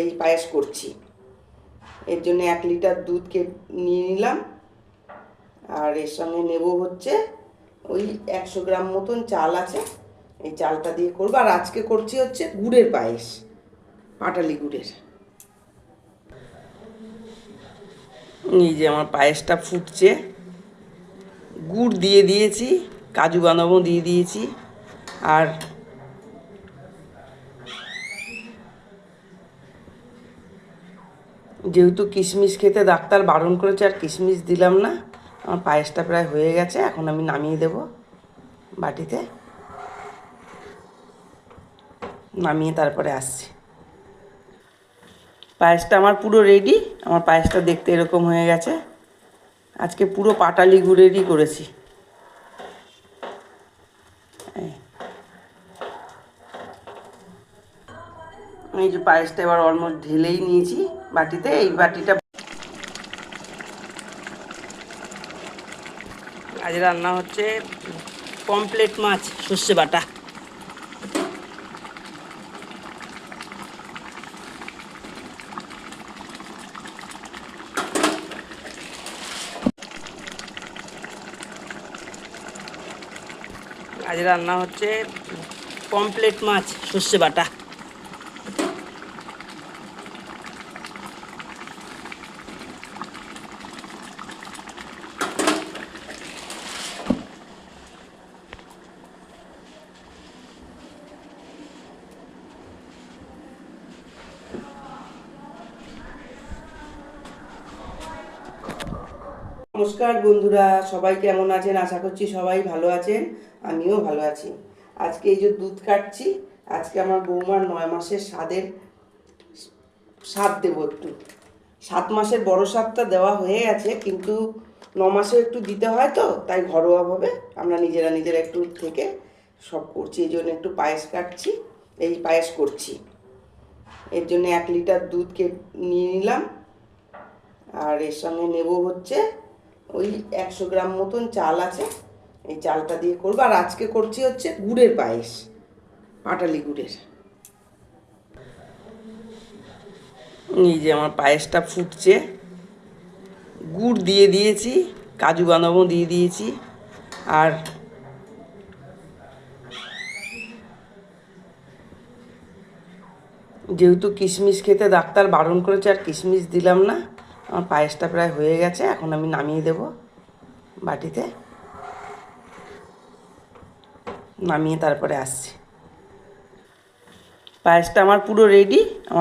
এই পায়েস করছি। এর জন্য এক লিটার দুধকে নিয়ে নিলাম। আর এর সঙ্গে নেব হচ্ছে ওই একশো গ্রাম মতন চাল আছে। এই চালটা দিয়ে করব। আর আজকে করছি হচ্ছে গুড়ের পায়েস, পাটালি গুড়ের। এই যে আমার পায়েসটা ফুটছে। গুড় দিয়ে দিয়েছি, কাজু বাদামও দিয়ে দিয়েছি। আর যেহেতু কিশমিশ খেতে ডাক্তার বারণ করেছে আর কিশমিশ দিলাম না, আমার পায়েসটা প্রায় হয়ে গেছে, এখন আমি নামিয়ে দেব বাটিতে। নামিয়ে তারপরে আসছি। পায়েসটা আমার পুরো রেডি আমার পায়েসটা দেখতে এরকম হয়ে গেছে। আজকে পুরো পাটালি গুড়েরই করেছি। এই। যে পায়েসটা এবার অলমোস্ট ঢেলেই নিয়েছি। বাটিতে, এই বাটিটা আজ রান্না হচ্ছে পমপ্লেট মাছ, সর্ষে বাটা। আজ রান্না হচ্ছে পমপ্লেট মাছ, সর্ষে বাটা। নমস্কার বন্ধুরা, সবাই কেমন আছেন? আশা করছি সবাই ভালো আছেন। আমিও ভালো আছি। আজকে এই যে দুধ কাটছি, আজকে আমার বৌমার নয় মাসের স্বাদের স্বাদ দেবো একটু। সাত মাসের বড় স্বাদটা দেওয়া হয়ে গেছে, কিন্তু ন মাসেও একটু দিতে হয় তো, তাই ঘরোয়াভাবে আমরা নিজেরা নিজেরা একটু থেকে সব করছি, এই জন্য একটু পায়েস কাটছি, এই পায়েস করছি। এর জন্য এক লিটার দুধকে নিয়ে নিলাম, আর এর সঙ্গে নেব হচ্ছে ওই একশো গ্রাম মতন চাল আছে। এই চালটা দিয়ে করব। আর আজকে করছি হচ্ছে গুড়ের পায়েস, পাটালি গুড়ের। এই যে আমার পায়েসটা ফুটছে। গুড় দিয়ে দিয়েছি, কাজু বাদামও দিয়ে দিয়েছি। আর যেহেতু কিশমিশ খেতে ডাক্তার বারণ করেছে, আর কিশমিশ দিলাম না আমার পায়েসটা প্রায় হয়ে গেছে, এখন আমি নামিয়ে দেব বাটিতে। নামিয়ে তারপরে আসছি। পায়েসটা আমার পুরো রেডি আমার